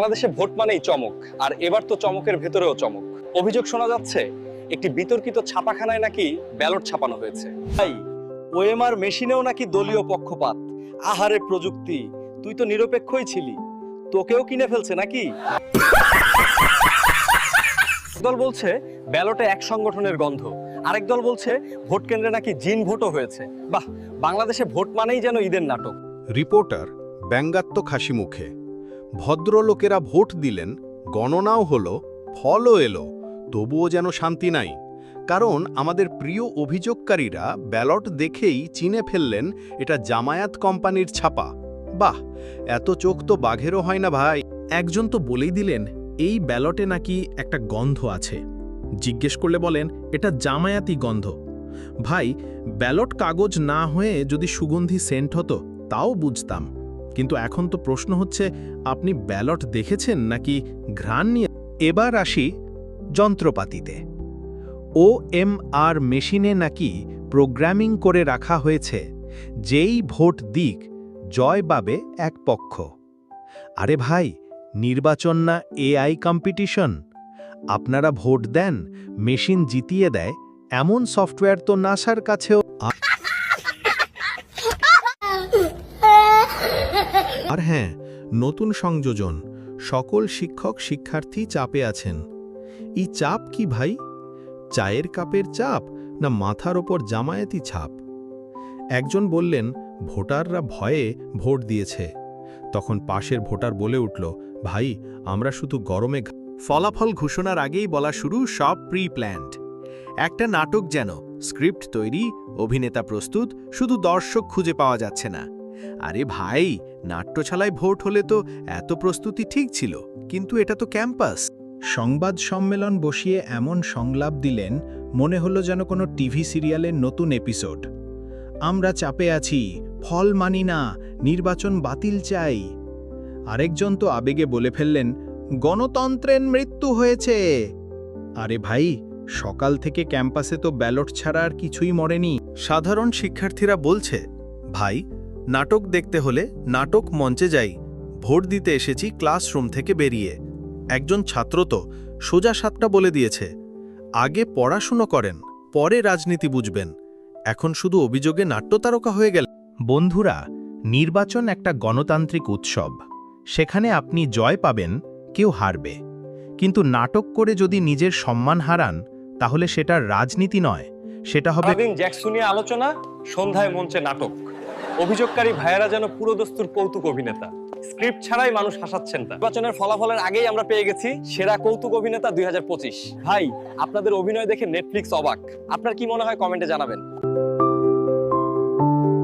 বাংলাদেশে ভোট মানেই চমক, আর এবার তো চমকের ভেতরেও চমক। অভিযোগ শোনা যাচ্ছে, একটি বিতর্কিত ছাপাখানায় নাকি ব্যালট ছাপানো হয়েছে। তাই, ওএমআর মেশিনেও নাকি দলীয় পক্ষপাত। আহারে প্রযুক্তি, তুই তো নিরপেক্ষই ছিলি। তোকেও কিনে ফেলছে নাকি? দল বলছে, ব্যালটে এক সংগঠনের গন্ধ। আরেক দল বলছে, ভোট কেন্দ্রে নাকি জিন ভোটও হয়েছে। বাহ, বাংলাদেশে ভোট মানেই যেন ঈদের নাটক। রিপোর্টার, ব্যঙ্গাত্মক হাসি মুখে। ভদ্রলোকেরা ভোট দিলেন, গণনাও হলো, ফলও এলো, তবুও যেন শান্তি নাই। কারণ আমাদের প্রিয় অভিযোগকারীরা ব্যালট দেখেই চিনে ফেললেন, এটা জামায়াত কোম্পানির ছাপা। বাহ, এত চোখ তো বাঘেরও হয় না ভাই। একজন তো বলেই দিলেন, এই ব্যালটে নাকি একটা গন্ধ আছে। জিজ্ঞেস করলে বলেন, এটা জামায়াতি গন্ধ। ভাই, ব্যালট কাগজ না হয়ে যদি সুগন্ধি সেন্ট হতো, তাও বুঝতাম। কিন্তু এখন তো প্রশ্ন হচ্ছে, আপনি ব্যালট দেখেছেন নাকি ঘ্রাণ নিয়ে? এবার আসি যন্ত্রপাতিতে। ও এম আর মেশিনে নাকি প্রোগ্রামিং করে রাখা হয়েছে, যেই ভোট দিক, জয় পাবে এক পক্ষ। আরে ভাই, নির্বাচন না এআই কম্পিটিশন? আপনারা ভোট দেন, মেশিন জিতিয়ে দেয়, এমন সফটওয়্যার তো নাসার কাছেও আর হ্যাঁ নতুন সংযোজন। সকল শিক্ষক শিক্ষার্থী চাপে আছেন। এই চাপ কি ভাই? চায়ের কাপের চাপ না মাথার ওপর জামায়াতি ছাপ? একজন বললেন, ভোটাররা ভয়ে ভোট দিয়েছে। তখন পাশের ভোটার বলে উঠল, ভাই, আমরা শুধু গরমে ফলাফল ঘোষণার আগেই বলা শুরু সব প্রি প্ল্যান্ড একটা নাটক যেন, স্ক্রিপ্ট তৈরি, অভিনেতা প্রস্তুত, শুধু দর্শক খুঁজে পাওয়া যাচ্ছে না। আরে ভাই, নাট্যশালায় ভোট হলে তো এত প্রস্তুতি ঠিক ছিল, কিন্তু এটা তো ক্যাম্পাস। সংবাদ সম্মেলন বসিয়ে এমন সংলাপ দিলেন, মনে হলো যেন কোনো টিভি সিরিয়ালের নতুন এপিসোড। আমরা চাপে আছি, ফল মানি না, নির্বাচন বাতিল চাই। আরেকজন তো আবেগে বলে ফেললেন, গণতন্ত্রের মৃত্যু হয়েছে। আরে ভাই, সকাল থেকে ক্যাম্পাসে তো ব্যালট ছাড়া আর কিছুই মরেনি। সাধারণ শিক্ষার্থীরা বলছে, ভাই নাটক দেখতে হলে নাটক মঞ্চে যাই। ভোট দিতে এসেছি ক্লাসরুম থেকে বেরিয়ে। একজন ছাত্র তো, সোজা সাতটা বলে দিয়েছে, আগে পড়াশুনো করেন, পরে রাজনীতি বুঝবেন। এখন শুধু অভিযোগে নাট্যতারকা হয়ে গেল বন্ধুরা, নির্বাচন একটা গণতান্ত্রিক উৎসব। সেখানে আপনি জয় পাবেন, কেউ হারবে। কিন্তু নাটক করে যদি নিজের সম্মান হারান, তাহলে সেটা রাজনীতি নয়, সেটা হবে আলোচনা, সন্ধ্যায় মঞ্চে নাটক। অভিযোগকারী ভাইয়েরা যেন পুরো দস্তুর কৌতুক অভিনেতা। স্ক্রিপ্ট ছাড়াই মানুষ হাসাচ্ছেন তা। নির্বাচনের ফলাফলের আগেই আমরা পেয়ে গেছি সেরা কৌতুক অভিনেতা দুই হাজার পঁচিশ। ভাই, আপনাদের অভিনয় দেখে নেটফ্লিক্স অবাক। আপনার কি মনে হয় কমেন্টে জানাবেন।